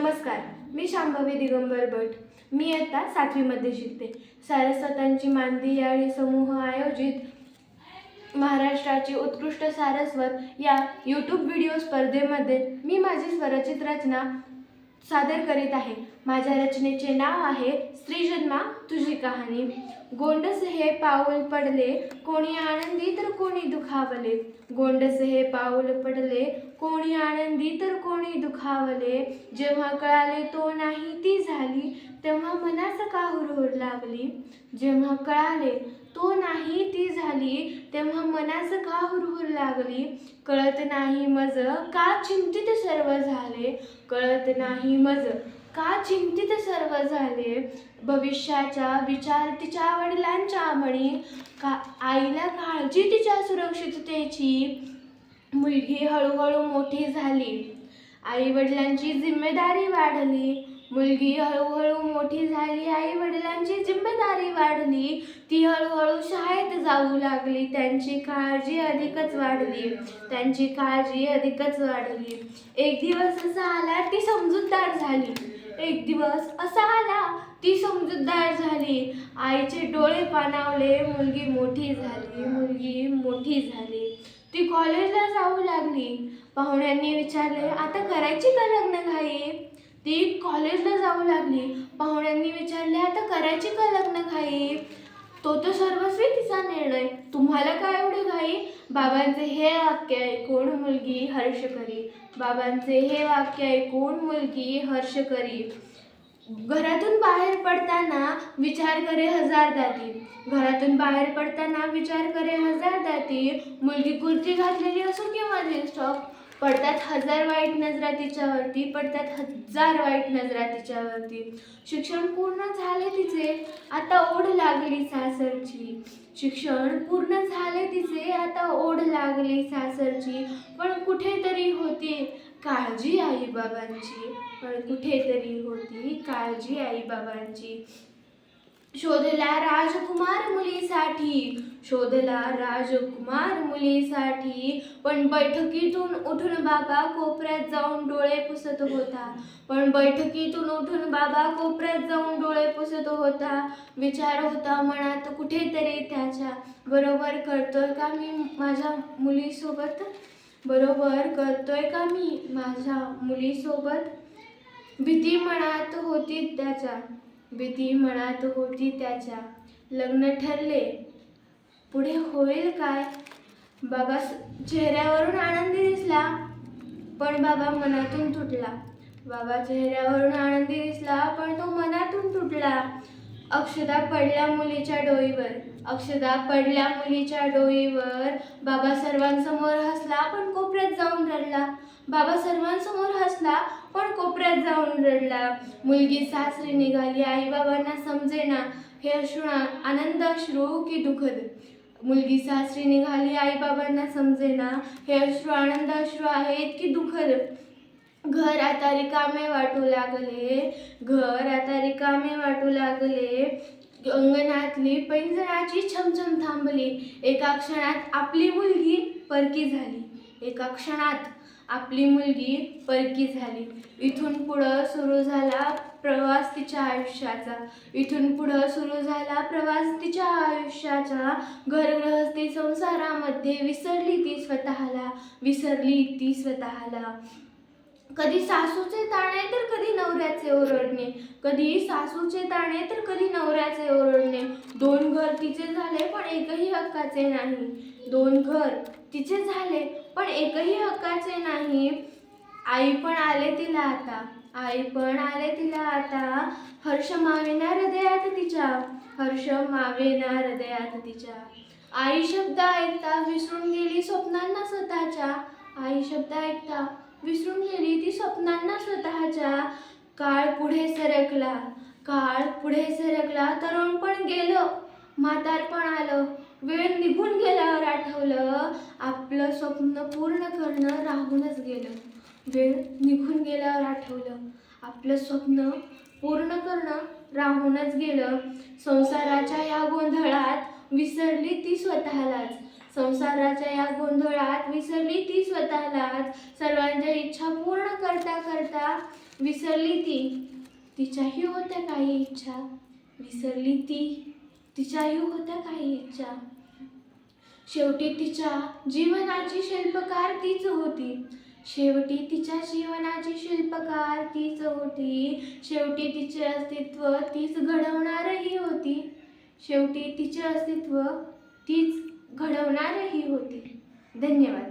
नमस्कार मी शांभवी दिगंबर भट. मी आता सातवीमध्ये शिकते. सारस्वतांची मांदी याळी समूह आयोजित महाराष्ट्राची उत्कृष्ट सारस्वत या यूट्यूब व्हिडिओ स्पर्धेमध्ये मी माझी स्वरचित रचना सादर करीत आहे. माझ्या रचनेचे नाव आहे स्त्रीजन्मा तुझी कहाणी. गोंडस हे पाऊल पडले कोणी आनंदी तर कोणी दुखावले. गोंडस हे पाऊल पडले कोणी आनंदी तर कोणी दुखावले. जेव्हा कळाले तो नाही ती झाली तेव्हा मनाचं का हुरहुर लागली? जेव्हा कळाले तो नाही ती झाली तेव्हा मनास का हुरहुर लागली? कळत नाही मज का चिंतित सर्व झाले? कळत नाही मज का चिंतित सर्व झाले? भविष्याच्या विचार तिच्या वडिलांच्या म्हणे का आईला काळजी तिच्या सुरक्षिततेची? मुलगी हळूहळू मोठी झाली. आई वडिलांची जिम्मेदारी वाढली. मुलगी हळूहळू मोठी झाली आई वडिलांची जिम्मेदारी वाढली. ती हळूहळू शाळेत जाऊ लागली. त्यांची काळजी अधिकच वाढली. त्यांची काळजी अधिकच वाढली. एक दिवस असा आला ती समजूतदार झाली. एक दिवस असा आला ती समजूतदार झाली. आईचे डोळे पाणावले मुलगी मोठी झाली मुलगी मोठी झाली. ती कॉलेजला जाऊ लागली. पाहुण्यांनी विचारले आता करायची का लग्न घाई? ती कॉलेजला जाऊ लागली. पाहुण्यांनी विचारले आता करायची का लग्न घाई? तो तर सर्वस्वी तिचा निर्णय. तुम्हाला काय एवढे घाई? बाबांचे हे वाक्य ऐकून मुलगी हर्ष करी. बाबांचे हे वाक्य ऐकून मुलगी हर्ष करी. घरातून बाहेर पडताना विचार करे हजार दाती. घरातून बाहेर पडताना विचार करे हजार दाती. मुलगी कुर्ती घातलेली असो किंवा जीन्स टॉप पडतात हजार वाईट नजरा तिच्यावरती पडतात हजार वाईट नजरा तिच्यावरती शिक्षण पूर्ण झाले तिचे आता ओढ लागली सासरची. शिक्षण पूर्ण झाले तिचे आता ओढ लागली सासरची. पण कुठेतरी होती काळजी आई बाबांची. पण कुठेतरी होती काळजी आई बाबांची. शोधला राजकुमार मुलीसाठी शोधला राजकुमार मुलीसाठी. पण बैठकीतून उठून बाबा कोपऱ्यात जाऊन डोळे पुसत होता. पण बैठकीतून उठून बाबा कोपऱ्यात जाऊन डोळे पुसत होता. विचार होता मनात कुठेतरी त्याच्या बरोबर करतोय का मी माझ्या मुलीसोबत? बरोबर करतोय का मी माझ्या मुलीसोबत? भीती मनात होती त्याच्या भीती मनात होती त्याच्या. लग्न ठरले. पुढे होईल काय? बाबा चेहऱ्यावरून आनंदी दिसला पण बाबा मनातून तुटला. बाबा चेहऱ्यावरून आनंदी दिसला पण तो मनातून तुटला. अक्षदा पडल्या मुलीच्या डोईवर. अक्षदा पडल्या मुलीच्या डोईवर. बाबा सर्वांसमोर हसला पण कोपऱ्यात जाऊन रडला. बाबा सर्वांसमोर हसला पण कोपऱ्यात जाऊन रडला. मुलगी सासरी निघाली आई बाबांना समजेना. हे अश्रू आनंद अश्रू की दुःखद? मुलगी सासरी निघाली आई बाबांना समजेना. हे अश्रू आनंद अश्रू आहेत की दुःखद? घर आता रिकामे वाटू लागले. घर आता रिकामे वाटू लागले. अंगणातली पैंजणाची छमछम थांबली. एका क्षणात आपली मुलगी परकी झाली. एका क्षणात आपली मुलगी परकी झाली. इथून पुढं सुरू झाला प्रवास तिच्या आयुष्याचा. इथून पुढं सुरू झाला प्रवास तिच्या आयुष्याचा. घरगृहस्थी संसारामध्ये विसरली ती स्वतःला. विसरली ती स्वतःला. कधी सासूचे ताणे तर कधी नवऱ्याचे ओरडणे. कधी सासूचे ताणे तर कधी नवऱ्याचे ओरडणे. दोन घर तिचे झाले पण एकही हक्काचे नाही. दोन घर तिचे झाले पण एकही हक्काचे नाही. आई पण आले तिला आता. आई पण आले तिला आता. हर्ष मावेना हृदयात तिच्या. हर्ष मावेना हृदयात तिच्या. आई शब्द ऐकता विसरून गेली स्वप्नांना स्वतःच्या. आई शब्द ऐकता विसरून गेली ती स्वप्नांना स्वतःच्या. काळ पुढे सरकला. काळ पुढे सरकला तरुण पण गेलं. म्हातारपण आलं. वेळ निघून गेल्यावर आठवलं आपलं स्वप्न पूर्ण करणं राहूनच गेलं. वेळ निघून गेल्यावर आठवलं आपलं स्वप्न पूर्ण करणं राहूनच गेलं. संसाराच्या या गोंधळात विसरली ती स्वतःलाच. संसाराच्या या गोंधळात विसरली ती स्वतःलाच. सर्वांच्या इच्छा पूर्ण करता करता विसरली ती. तिच्याही होत्या काही इच्छा. विसरली ती. तिच्याही होत्या काही इच्छा. शेवटी तिच्या जीवनाची शिल्पकार तीच होती. शेवटी तिच्या जीवनाची शिल्पकार तीच होती. शेवटी तिचे अस्तित्व तीच घडवणारही होती. शेवटी तिचे अस्तित्व तीच घडवणारही होती. धन्यवाद.